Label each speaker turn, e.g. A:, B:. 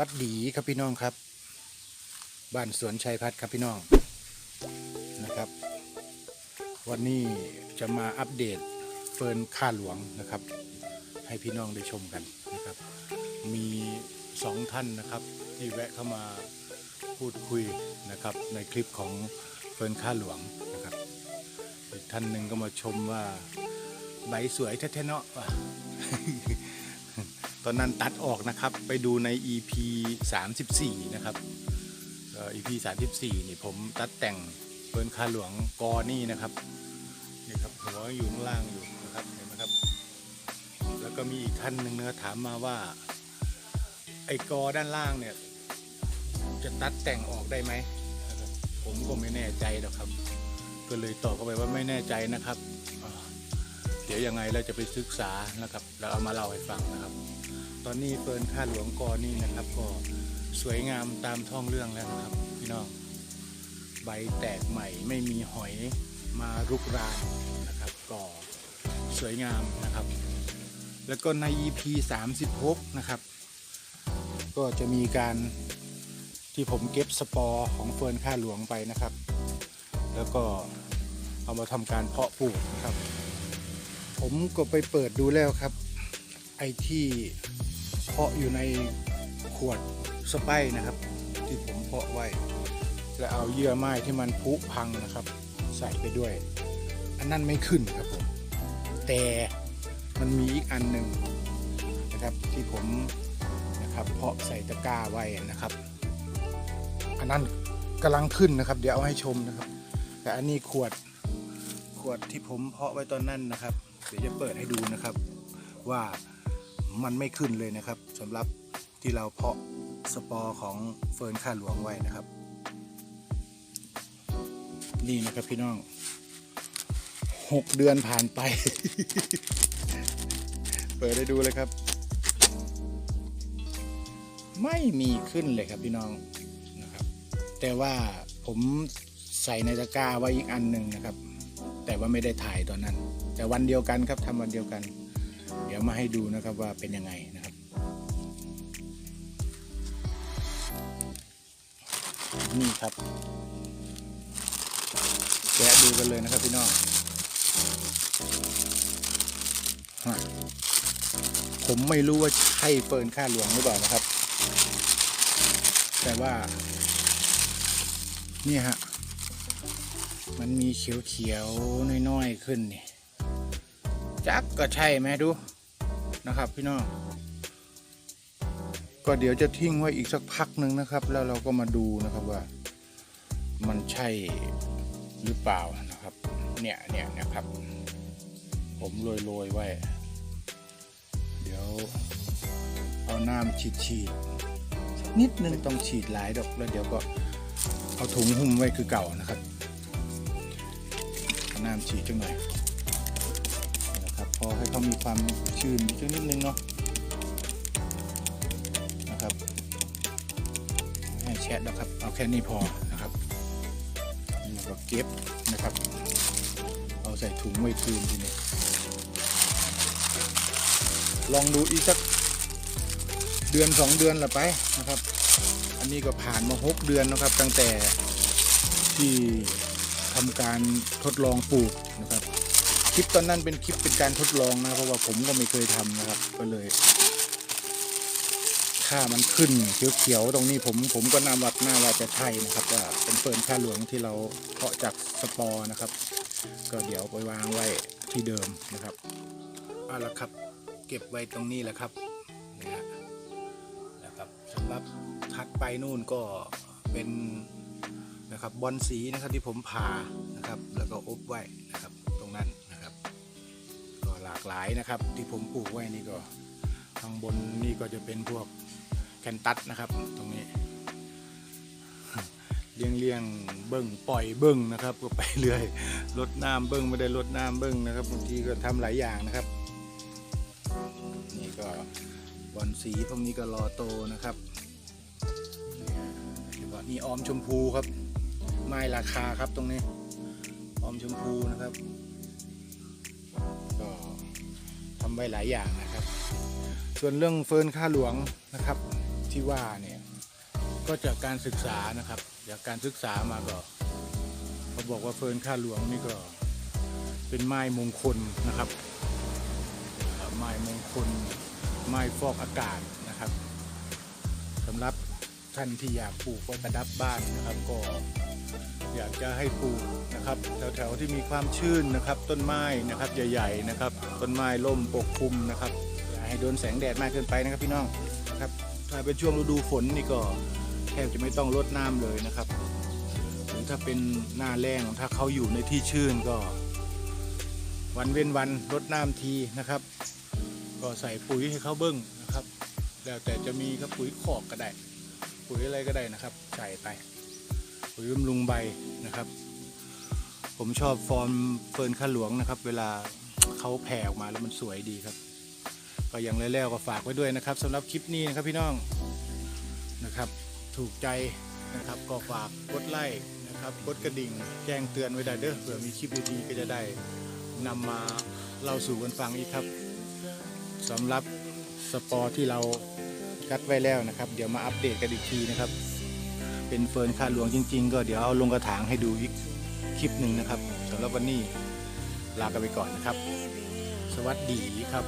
A: วัสดีครับพี่น้องครับ บ้านสวนชัยพัฒน์ครับพี่น้องนะครับ วันนี้จะมาอัปเดตเฟิร์นข้าหลวงนะครับ ให้พี่น้องได้ชมกันนะครับ มีสองท่านนะครับ ที่แวะเข้ามาพูดคุยนะครับ ในคลิปของเฟิร์นข้าหลวงนะครับอีกท่านหนึ่งก็มาชมว่าใบสวยแท้ๆเนาะ ตอนนั้นตัดออกนะครับไปดูใน EP 34 นะครับเอ่อ EP 34นี่ผมตัดแต่งเฟิร์นคาหลวงกอนี่นะครับนี่ครับหัวอยู่ข้างล่างอยู่นะครับเห็นไหมครับ แล้วก็มีอีกท่านหนึ่งเนื้อถามมาว่าไอ้กอด้านล่างเนี่ยจะตัดแต่งออกได้ไหมผมก็ไม่แน่ใจหรอกครับ ก็เลยตอบเข้าไปว่าไม่แน่ใจนะครับ เดี๋ยวยังไงเราจะไปศึกษานะครับแล้วเอามาเล่าให้ฟังนะครับ ตอนนี้เฟิร์นข้าหลวงกอนี่นะครับก็สวยงามตามท้องเรื่องแล้วนะครับพี่น้องใบแตกใหม่ไม่มีหอยมารุกรานนะครับก็สวยงามนะครับ แล้วก็ใน EP 36 นะครับ ก็จะมีการที่ผมเก็บสปอร์ของเฟิร์นข้าหลวงไปนะครับ แล้วก็เอามาทำการเพาะปลูกนะครับ ผมก็ไปเปิดดูแล้วครับ ไอที่ เพาะอยู่ในขวดสไปนะครับ ที่ผมเพาะไว้ แล้วเอาเยื่อไม้ที่มันผุพังนะครับ ใส่ไปด้วย อันนั้นไม่ขึ้นครับผมแต่มันมีอีกอันหนึ่งนะครับที่ผมนะครับเพาะใส่ตะกร้าไว้นะครับ อันนั้นกำลังขึ้นนะครับ เดี๋ยวเอาให้ชมนะครับ แต่อันนี้ขวดขวดที่ผมเพาะไว้ตอนนั้นนะครับ เดี๋ยวจะเปิดให้ดูนะครับว่า มันไม่ขึ้นเลยนะครับสำหรับที่เราเพาะสปอร์ของเฟิร์นข้าหลวงไว้นะครับ นี่นะครับพี่น้องหกเดือนผ่านไป เปิดให้ดูเลยครับ ไม่มีขึ้นเลยครับพี่น้องนะครับ แต่ว่าผมใส่ในตะกร้าไว้อีกอันหนึ่งนะครับ แต่ว่าไม่ได้ถ่ายตอนนั้น แต่วันเดียวกันครับทำวันเดียวกัน เดี๋ยวมาให้ดูนะครับว่าเป็นยังไงนะครับ นี่ครับแกะดูกันเลยนะครับพี่น้องผมไม่รู้ว่าใช่เฟิร์นค่าหลวงหรือเปล่านะครับ แต่ว่า นี่ฮะ มันมีเขียวๆน้อยๆขึ้นนี่ จักก็ใช่ไหมดูนะครับพี่น้องก็เดี๋ยวจะทิ้งไว้อีกสักพักหนึ่งนะครับ แล้วเราก็มาดูนะครับว่า มันใช่หรือเปล่านะครับ เนี่ยเนี่ยนะครับ ผมโรยโรยๆไว้ เดี๋ยวเอาน้ำฉีดฉีดนิดนึงต้องฉีดหลายดอกแล้วเดี๋ยวก็เอาถุงหุ้มไว้คือเก่านะครับน้ำฉีดจังหน่อย นะครับพอให้เขามีความชื้นสักนิดนึงเนาะนะครับให้แชะนะครับเอาแค่นี้พอนะครับนี่ก็เก็บนะครับ เอาใส่ถุงไว้คืนทีนี้ลองดูอีกสักเดือนสองเดือนละไปนะครับ อันนี้ก็ผ่านมาหกเดือนนะครับ ตั้งแต่ที่ทำการทดลองปลูกนะครับ คลิปตอนนั้นเป็นคลิปเป็นการทดลองนะเพราะว่าผมก็ไม่เคยทำนะครับ ก็เลยถ้ามันขึ้นเขียวๆตรงนี้ผมผมก็นาวัดหน้าว่าจะใช่นะครับว่าเป็นเฟิร์นค่าหลวงที่เราเพาะจากสปอร์นะครับ ก็เดี๋ยวไปวางไว้ที่เดิมนะครับเอาละครับ เก็บไว้ตรงนี้แหละครับนะฮะนะครับสำหรับถัดไปนู่นก็เป็นนะครับบอลสีนะครับที่ผมผ่านะครับ แล้วก็อบไว้นะครับตรงนั้น หลากหลายนะครับ ที่ผมปลูกไว้นี่ก็ข้างบนนี่ก็จะเป็นพวกแคนตัสนะครับ ตรงนี้เลี้ยงเลี้ยงเบิ้งปล่อยเบิ้งนะครับ ก็ไปเรื่อยลดน้ำเบิ้งไม่ได้ลดน้ำเบิ้งนะครับบางทีก็ทำหลายอย่างนะครับ นี่ก็บอลสีพวกนี้ก็รอโตนะครับนี่ก็นี่ออมชมพูครับ ไม้ราคาครับตรงนี้ ออมชมพูนะครับ ไว้หลายอย่างนะครับ ส่วนเรื่องเฟิร์นค่าหลวงนะครับที่ว่าเนี่ยก็จากการศึกษานะครับจากการศึกษามาก็เขาบอกว่าเฟิร์นข้าหลวงนี่ก็เป็นไม้มงคลนะครับไม้มงคลไม้ฟอกอากาศนะครับสำหรับท่านที่อยากปลูกไว้ประดับบ้านนะครับก็ อยากจะให้ปลูกนะครับแถวๆที่มีความชื้นนะครับ ต้นไม้นะครับใหญ่ๆนะครับ ต้นไม้ร่มปกคลุมนะครับอย่าให้โดนแสงแดดมากเกินไปนะครับพี่น้องนะครับถ้าเป็นช่วงฤดูฝนนี่ก็แทบจะไม่ต้องรดน้ำเลยนะครับหรือถ้าเป็นหน้าแล้งถ้าเขาอยู่ในที่ชื้นก็ วันเว้นวันรดน้ำทีนะครับ ก็ใส่ปุ๋ยให้เขาเบิ้งนะครับ แล้วแต่จะมีครับปุ๋ยขอกก็ได้ ปุ๋ยอะไรก็ได้นะครับ ใส่ไป ปุ๋ยบำรุงใบนะครับ ผมชอบฟอร์มเฟิร์นข้าหลวงนะครับ เวลาเขาแผ่ออกมาแล้วมันสวยดีครับ ก็อย่างแล้วๆก็ฝากไว้ด้วยนะครับสำหรับคลิปนี้นะครับพี่น้องนะครับถูกใจนะครับก็ฝากกดไลค์นะครับกดกระดิ่งแจ้งเตือนไว้ได้เด้อเผื่อมีคลิปดีๆก็จะได้นำมาเล่าสู่กันฟังอีกครับสำหรับสปอร์ที่เราคัดไว้แล้วนะครับ เดี๋ยวมาอัปเดตกันอีกทีนะครับ เป็นเฟิร์นคาหลวงจริง ๆ ก็เดี๋ยวเอาลงกระถางให้ดูอีกคลิปหนึ่งนะครับสำหรับวันนี้ลากันไปก่อนนะครับ สวัสดีครับ